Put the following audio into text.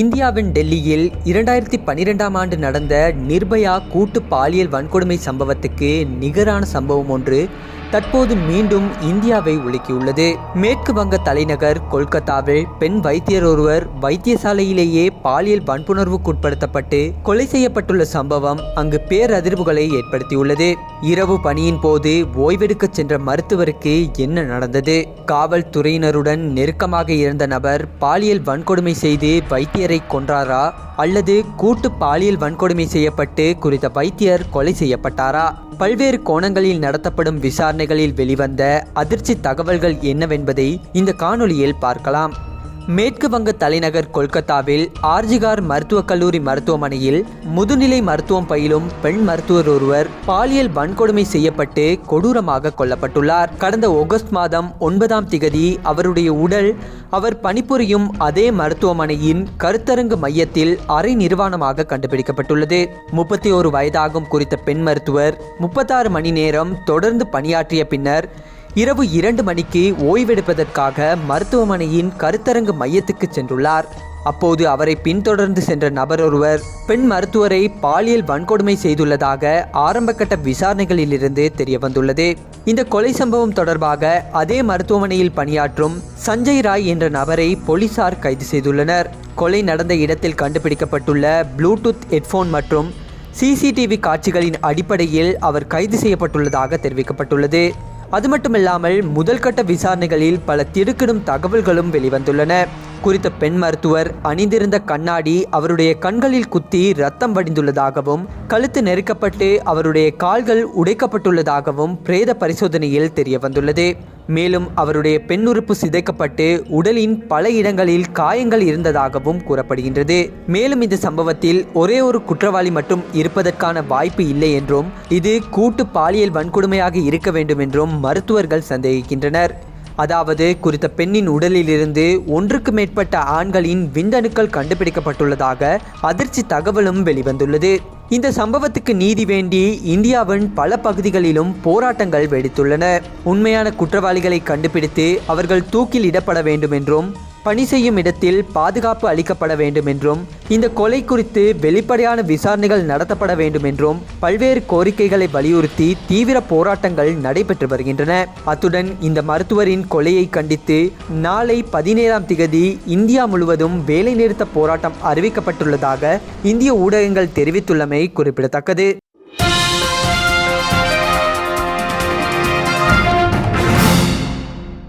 இந்தியாவின் டெல்லியில் இரண்டாயிரத்தி பன்னிரெண்டாம் ஆண்டு நடந்த நிர்பயா கூட்டு பாலியல் வன்கொடுமை சம்பவத்துக்கு நிகரான சம்பவம் ஒன்று தற்போது மீண்டும் இந்தியாவை உலுக்கியுள்ளது. மேற்கு வங்க தலைநகர் கொல்கத்தாவில் பெண் வைத்தியர் ஒருவர் வைத்தியசாலையிலேயே பாலியல் வன்புணர்வுக்குட்படுத்தப்பட்டு கொலை செய்யப்பட்டுள்ள சம்பவம் அங்கு பேரதிர்வுகளை ஏற்படுத்தியுள்ளது. இரவு பணியின் போது ஓய்வெடுக்க சென்ற மருத்துவருக்கு என்ன நடந்தது? காவல்துறையினருடன் நெருக்கமாக இருந்த நபர் பாலியல் வன்கொடுமை செய்து வைத்திய வைத்தியரை கொன்றாரா? அல்லது கூட்டு பாலியல் வன்கொடுமை செய்யப்பட்டு குறித்த வைத்தியர் கொலை செய்யப்பட்டாரா? பல்வேறு கோணங்களில் நடத்தப்படும் விசாரணைகளில் வெளிவந்த அதிர்ச்சி தகவல்கள் என்னவென்பதை இந்த காணொளியில் பார்க்கலாம். மேற்கு வங்க தலைநகர் கொல்கத்தாவில் ஆர்ஜிகார் மருத்துவக் கல்லூரி மருத்துவமனையில் முதுநிலை மருத்துவம் பயிலும் பெண் மருத்துவர் ஒருவர் பாலியல் வன்கொடுமை செய்யப்பட்டு கொடூரமாக கொல்லப்பட்டுள்ளார். கடந்த ஆகஸ்ட் மாதம் ஒன்பதாம் திகதி அவருடைய உடல் அவர் பணிபுரியும் அதே மருத்துவமனையின் கருத்தரங்கு மையத்தில் அரை நிர்வாணமாக கண்டுபிடிக்கப்பட்டுள்ளது. முப்பத்தி ஒரு வயதாகும் குறித்த பெண் மருத்துவர் முப்பத்தாறு மணி நேரம் தொடர்ந்து பணியாற்றிய பின்னர் இரவு இரண்டு மணிக்கு ஓய்வெடுப்பதற்காக மருத்துவமனையின் கருத்தரங்கு மையத்துக்கு சென்றுள்ளார். அப்போது அவரை பின்தொடர்ந்து சென்ற நபர் ஒருவர் பெண் மருத்துவரை பாலியல் வன்கொடுமை செய்துள்ளதாக ஆரம்பகட்ட விசாரணைகளிலிருந்து தெரிய வந்துள்ளது இந்த கொலை சம்பவம் தொடர்பாக அதே மருத்துவமனையில் பணியாற்றும் சஞ்சய் ராய் என்ற நபரை போலீசார் கைது செய்துள்ளனர். கொலை நடந்த இடத்தில் கண்டுபிடிக்கப்பட்டுள்ள ப்ளூடூத் ஹெட்ஃபோன் மற்றும் சிசிடிவி காட்சிகளின் அடிப்படையில் அவர் கைது செய்யப்பட்டுள்ளதாக தெரிவிக்கப்பட்டுள்ளது. அது மட்டுமில்லாமல் முதல் கட்ட விசாரணைகளில் பல திடுக்கிடும் தகவல்களும் வெளிவந்துள்ளன. குறித்த பெண் மருத்துவர் அணிந்திருந்த கண்ணாடி அவருடைய கண்களில் குத்தி ரத்தம் வடிந்துள்ளதாகவும் கழுத்து நெருக்கப்பட்டு அவருடைய கால்கள் உடைக்கப்பட்டுள்ளதாகவும் பிரேத பரிசோதனையில் தெரிய வந்துள்ளது மேலும் அவருடைய பெண் உறுப்பு சிதைக்கப்பட்டு உடலின் பல இடங்களில் காயங்கள் இருந்ததாகவும் கூறப்படுகின்றது. மேலும் இந்த சம்பவத்தில் ஒரே ஒரு குற்றவாளி மட்டும் இருப்பதற்கான வாய்ப்பு இல்லை என்றும் இது கூட்டு பாலியல் வன்கொடுமையாக இருக்க வேண்டும் என்றும் மருத்துவர்கள் சந்தேகிக்கின்றனர். அதாவது குறித்த பெண்ணின் உடலிலிருந்து ஒன்றுக்கு மேற்பட்ட ஆண்களின் விந்தணுக்கள் கண்டுபிடிக்கப்பட்டுள்ளதாக அதிர்ச்சி தகவலும் வெளிவந்துள்ளது. இந்த சம்பவத்துக்கு நீதி வேண்டி இந்தியாவின் பல பகுதிகளிலும் போராட்டங்கள் வெடித்துள்ளன. உண்மையான குற்றவாளிகளை கண்டுபிடித்து அவர்கள் தூக்கில் இடப்பட வேண்டும் என்றும் பணி செய்யும் இடத்தில் பாதுகாப்பு அளிக்கப்பட வேண்டும் என்றும் இந்த கொலை குறித்து வெளிப்படையான விசாரணைகள் நடத்தப்பட வேண்டும் என்றும் பல்வேறு கோரிக்கைகளை வலியுறுத்தி தீவிர போராட்டங்கள் நடைபெற்று வருகின்றன. அத்துடன் இந்த மருத்துவரின் கொலையை கண்டித்து நாளை பதினேழாம் திகதி இந்தியா முழுவதும் வேலைநிறுத்த போராட்டம் அறிவிக்கப்பட்டுள்ளதாக இந்திய ஊடகங்கள் தெரிவித்துள்ளமை குறிப்பிடத்தக்கது.